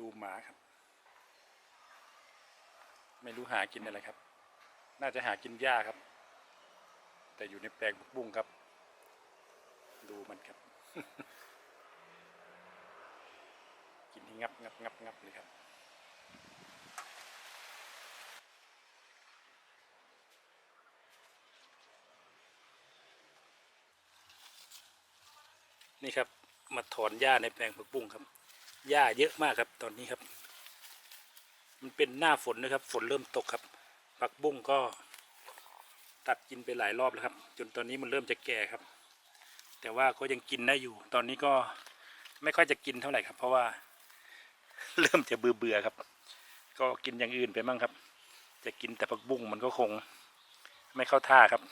ดูหมาครับ ไม่รู้หากินอะไรครับ น่าจะหากินหญ้าครับ แต่อยู่ในแปลงผักบุ้งครับ ดูมันครับ กินให้งับงับงับงับเลยครับนี่ครับมาถอนหญ้าในแปลงผักบุ้งครับ หญ้าเยอะมากครับตอนนี้ครับ มันเป็นหน้าฝนนะครับ ฝนเริ่มตกครับผักบุ้งก็ตัดกินไปหลายรอบแล้วครับ จนตอนนี้มันเริ่มจะแก่ครับ แต่ว่าก็ยังกินได้อยู่ ตอนนี้ก็ไม่ค่อยจะกินเท่าไหร่ครับ เพราะว่า เริ่มจะเบื่อเบื่อครับ ก็กินอย่างอื่นไปมั่งครับ จะกินแต่ผักบุ้งมันก็คง ไม่เข้าท่าครับ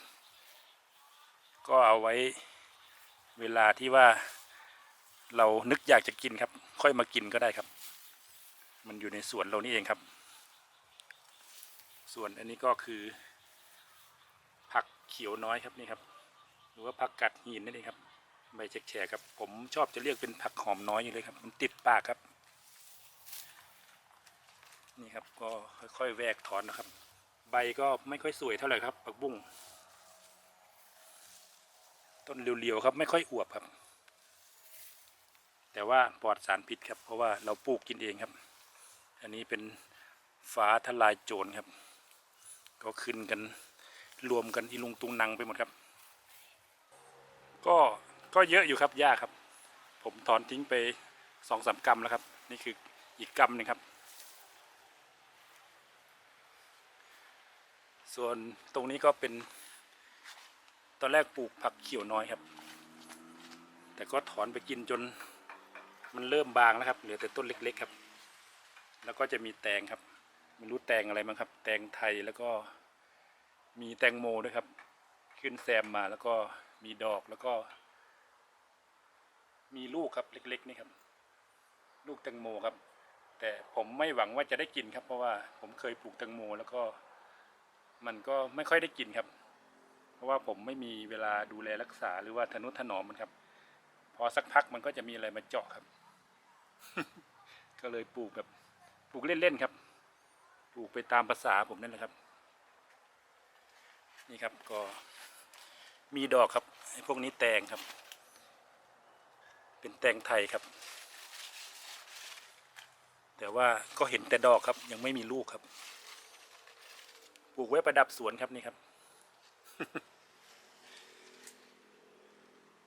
ก็เอาไว้เวลาที่ว่า เรานึกอยากจะกินครับ ค่อยมากินก็ได้ครับ มันอยู่ในสวนเรานี่เองครับ ส่วนอันนี้ก็คือ ผักเขียวน้อยครับนี่ครับ หรือว่าผักกัดหินนั่นเองครับใบแฉกครับ ผมชอบจะเรียกเป็นผักหอมน้อยอยู่เลยครับ มันติดปากครับ นี่ครับก็ค่อยๆแวกถอนนะครับ ใบก็ไม่ค่อยสวยเท่าไหร่ครับผักบุ้งต้นเรียวๆครับ ไม่ค่อยอวบครับ แต่ว่าปลอดสารพิษครับ เพราะว่าเราปลูกกินเองครับ อันนี้เป็นฟ้าทลายโจรครับ ก็ขึ้นกันรวมกันอีลุงตุงนังไปหมดครับ ก็ก็เยอะอยู่ครับหญ้าครับ ผมถอนทิ้งไปสองสามกรัมแล้วครับ นี่คืออีกกรัมหนึงครับ ส่วนตรงนี้ก็เป็น ตอนแรกปลูกผักเขียวน้อยครับ แต่ก็ถอนไปกินจน มันเริ่มบางแล้วครับ เหลือแต่ต้นเล็ก ๆครับ แล้วก็จะมีแตงครับไม่รู้แตงอะไรมั้งครับ แตงไทยแล้วก็มีแตงโมด้วยครับ ขึ้นแซมมาแล้วก็มีดอกแล้วก็ มีลูกครับเล็ก ๆ นี่ครับ ลูกแตงโมครับ แต่ผมไม่หวังว่าจะได้กินครับ เพราะว่าผมเคยปลูกแตงโมแล้วก็ มันก็ไม่ค่อยได้กินครับ เพราะว่าผมไม่มีเวลาดูแลรักษาหรือว่าทนุถนอมมันครับ พอสักพักมันก็จะมีอะไรมาเจาะครับ ก็เลยปลูกแบบปลูกเล่นๆครับ ปลูกไปตามภาษาผมนั่นแหละครับ นี่ครับก็มีดอกครับไอ้พวกนี้แตงครับ เป็นแตงไทยครับ แต่ว่าก็เห็นแต่ดอกครับ ยังไม่มีลูกครับ ปลูกไว้ประดับสวนครับนี่ครับ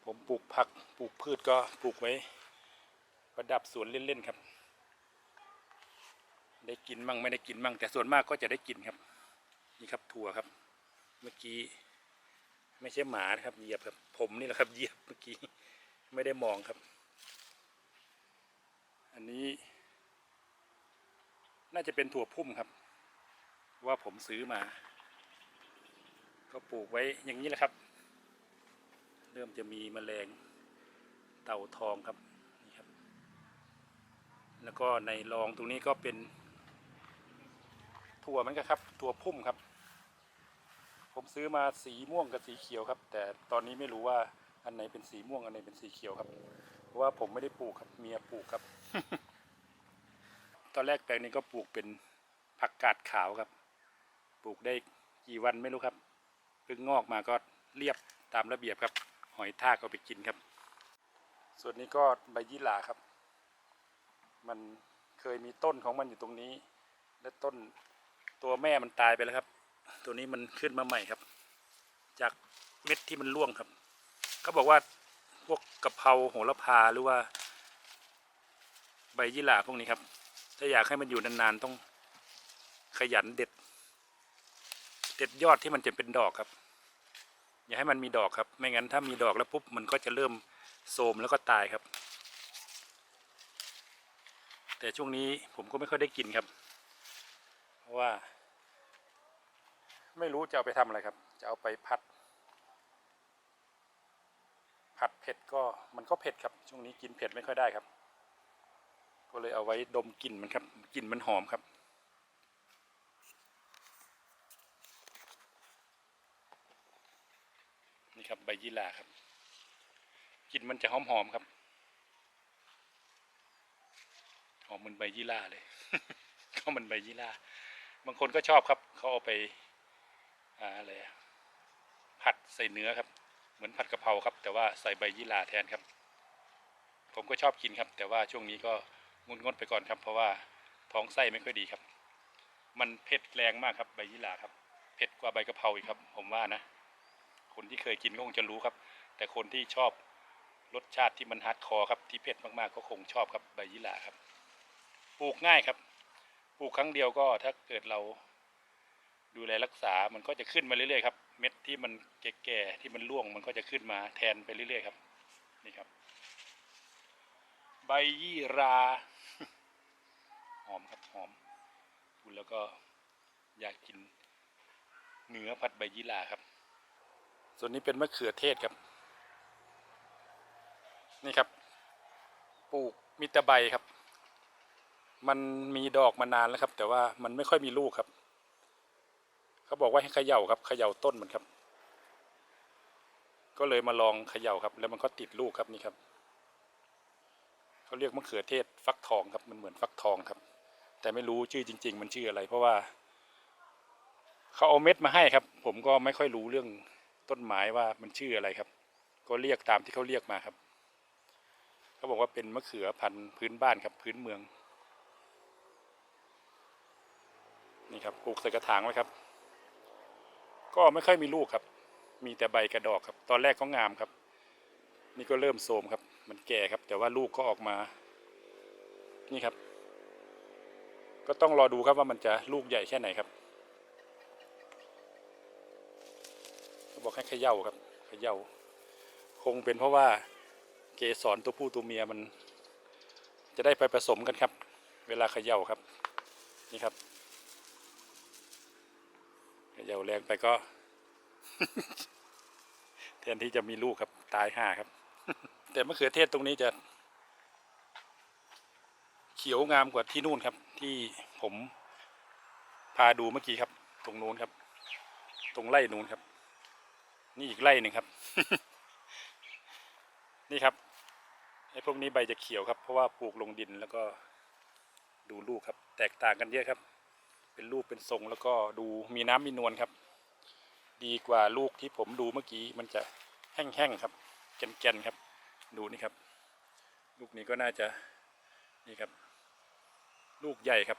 ผมปลูกผักปลูกพืชก็ปลูกไว้ ประดับสวนเล่นๆครับ ได้กินมั่งไม่ได้กินมั่ง แต่ส่วนมากก็จะได้กินครับ นี่ครับถั่วครับ เมื่อกี้ไม่ใช่หมานะครับเหยียบครับ ผมนี่แหละครับเหยียบเมื่อกี้ไม่ได้มองครับ อันนี้ น่าจะเป็นถั่วพุ่มครับ ว่าผมซื้อมา ก็ปลูกไว้อย่างนี้แหละครับ เริ่มจะมีแมลงเต่าทองครับ แล้วก็ในรองตรงนี้ก็เป็นถั่วมันก็ครับถั่วพุ่มครับ ผมซื้อมาสีม่วงกับสีเขียวครับ แต่ตอนนี้ไม่รู้ว่าอันไหนเป็นสีม่วงอันไหนเป็นสีเขียวครับ เพราะว่าผมไม่ได้ปลูกครับเมียปลูกครับ ตอนแรกแปลงนี้ก็ปลูกเป็นผักกาดขาวครับ ปลูกได้กี่วันไม่รู้ครับเพิ่งงอกมาก็เรียบตามระเบียบครับ หอยทากเอาไปกินครับ ส่วนนี้ก็ใบยี่หร่าครับ มันเคยมีต้นของมันอยู่ตรงนี้ และต้นตัวแม่มันตายไปแล้วครับ ตัวนี้มันขึ้นมาใหม่ครับ จากเม็ดที่มันร่วงครับเขาบอกว่าพวกกะเพราโหระพาหรือว่า ใบยี่หร่าพวกนี้ครับ ถ้าอยากให้มันอยู่นานๆต้องขยันเด็ด เด็ดยอดที่มันจะเป็นดอกครับ อย่าให้มันมีดอกครับ ไม่งั้นถ้ามีดอกแล้วปุ๊บมันก็จะเริ่มโทรมแล้วก็ตายครับ แต่ช่วงนี้ผมก็ไม่ค่อยได้กินครับ เพราะว่า ไม่รู้จะเอาไปทำอะไรครับ จะเอาไปผัด ผัดเผ็ดก็มันก็เผ็ดครับ ช่วงนี้กินเผ็ดไม่ค่อยได้ครับ ก็เลยเอาไว้ดมกลิ่นมันครับกลิ่นมันหอมครับนี่ครับใบยี่หร่าครับกลิ่นมันจะหอมๆครับ ห อมเหมันใบยี่หร่าเลยก็มันใบยี่หร่าบางคนก็ชอบครับเขาเอาไปอะไรผัดใส่เนื้อครับ เหมือนผัดกะเพราครับ แต่ว่าใส่ใบยี่หร่าแทนครับ ผมก็ชอบกินครับ แต่ว่าช่วงนี้ก็งดงดไปก่อนครับ เพราะว่าท้องไส้ไม่ค่อยดีครับ มันเผ็ดแรงมากครับใบยี่หร่าครับเผ็ดกว่าใบกะเพราอีกครับ ผมว่านะ คนที่เคยกินก็คงจะรู้ครับ แต่คนที่ชอบรสชาติที่มันฮาร์ดคอร์ครับที่เผ็ดมากๆก็คงชอบครับใบยี่หร่าครับ ลูกง่ายครับ ปลูกครั้งเดียวก็ถ้าเกิดเราดูแลรักษา มันก็จะขึ้นมาเรื่อยๆครับ เม็ดที่มันแก่ๆที่มันร่วง มันก็จะขึ้นมาแทนไปเรื่อยๆครับ นี่ครับ ใบยี่รา หอมครับหอมดูแล้วก็อยากกินเนื้อผัดใบยี่ราครับ ส่วนนี้เป็นมะเขือเทศครับ นี่ครับ ปลูกมิตรใบครับ มันมีดอกมานานแล้วครับ แต่ว่ามันไม่ค่อยมีลูกครับ เขาบอกว่าให้เขย่าครับเขย่าต้นมันครับ ก็เลยมาลองเขย่าครับ แล้วมันก็ติดลูกครับนี่ครับเขาเรียกมะเขือเทศฟักทองครับมันเหมือนฟักทองครับ แต่ไม่รู้ชื่อจริง ๆ มันชื่ออะไร เพราะว่าเขาเอาเม็ดมาให้ครับ ผมก็ไม่ค่อยรู้เรื่องต้นไม้ว่ามันชื่ออะไรครับ ก็เรียกตามที่เขาเรียกมาครับเขาบอกว่าเป็นมะเขือพันธุ์พื้นบ้านครับพื้นเมือง นี่ครับปลูกใส่กระถางไว้ครับ ก็ไม่ค่อยมีลูกครับ มีแต่ใบกระดอกครับ ตอนแรกก็งามครับ นี่ก็เริ่มโทรมครับ มันแก่ครับ แต่ว่าลูกก็ออกมา นี่ครับ ก็ต้องรอดูครับว่ามันจะลูกใหญ่แค่ไหนครับบอกให้เขย่าครับเขย่า คงเป็นเพราะว่าเกสรตัวผู้ตัวเมียมัน จะได้ไปผสมกันครับ เวลาเขย่าครับ นี่ครับ เขย่าแรงไปก็ แทนที่จะมีลูกครับ ตายห่าครับ แต่มะเขือเทศตรงนี้จะ เขียวงามกว่าที่นู่นครับ ที่ผมพาดูเมื่อกี้ครับ ตรงนู้นครับ ตรงไร่นู้นครับ นี่อีกไร่หนึ่งครับ นี่ครับไอ้พวกนี้ใบจะเขียวครับ เพราะว่าปลูกลงดินแล้วก็ดูลูกครับ แตกต่างกันเยอะครับ เป็นลูกเป็นทรงแล้วก็ดูมีน้ำมีนวลครับ ดีกว่าลูกที่ผมดูเมื่อกี้มันจะแห้งๆครับแก่นๆครับ ดูนี่ครับ ลูกนี้ก็น่าจะนี่ครับ ลูกใหญ่ครับ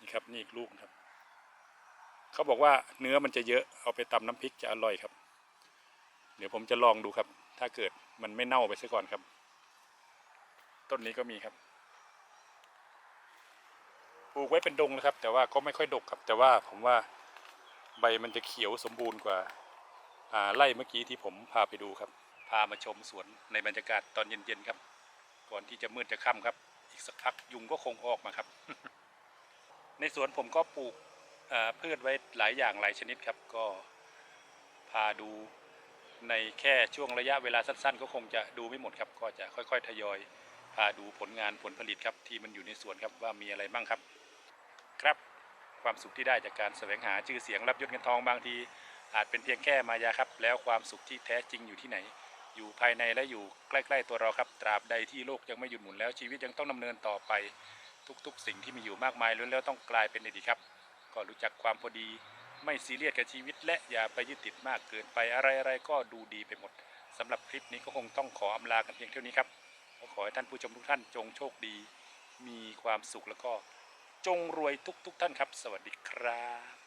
นี่ครับนี่อีกลูกครับ เขาบอกว่าเนื้อมันจะเยอะเอาไปตำน้ำพริกจะอร่อยครับ เดี๋ยวผมจะลองดูครับ ถ้าเกิดมันไม่เน่าไปซะก่อนครับ ต้นนี้ก็มีครับ ลูกไว้เป็นดงนะครับ แต่ว่าก็ไม่ค่อยดกครับ แต่ว่าผมว่าใบมันจะเขียวสมบูรณ์กว่าไร่เมื่อกี้ที่ผมพาไปดูครับ พามาชมสวนในบรรยากาศตอนเย็นๆครับ ก่อนที่จะมืดจะค่ำครับ อีกสักพักยุงก็คงออกมาครับ ในสวนผมก็ปลูกพืชไว้หลายอย่างหลายชนิดครับ ก็พาดูในแค่ช่วงระยะเวลาสั้นๆ ก็คงจะดูไม่หมดครับ ก็จะค่อยๆ ทยอยพาดูผลงานผลผลิตครับที่มันอยู่ในสวนครับว่ามีอะไรบ้างครับ ครับ ความสุขที่ได้จากการแสวงหาชื่อเสียงรับยศเงินทองบางที อาจเป็นเพียงแค่มายาครับ แล้วความสุขที่แท้จริงอยู่ที่ไหน อยู่ภายในและอยู่ใกล้ๆตัวเราครับตราบใดที่โลกยังไม่หยุดหมุนแล้วชีวิตยังต้องดำเนินต่อไป ทุกๆ สิ่งที่มีอยู่มากมายล้วนแล้วต้องกลายเป็นอดีตครับก็รู้จักความพอดีไม่ซีเรียสกับชีวิต และอย่าไปยึดติดมากเกินไปอะไรๆก็ดูดีไปหมดสำหรับคลิปนี้ก็คงต้องขออำลากันเพียงเท่านี้ครับขอให้ท่านผู้ชมทุกท่านจงโชคดี มีความสุขแล้วก็ จงรวยทุกๆท่านครับ สวัสดีครับ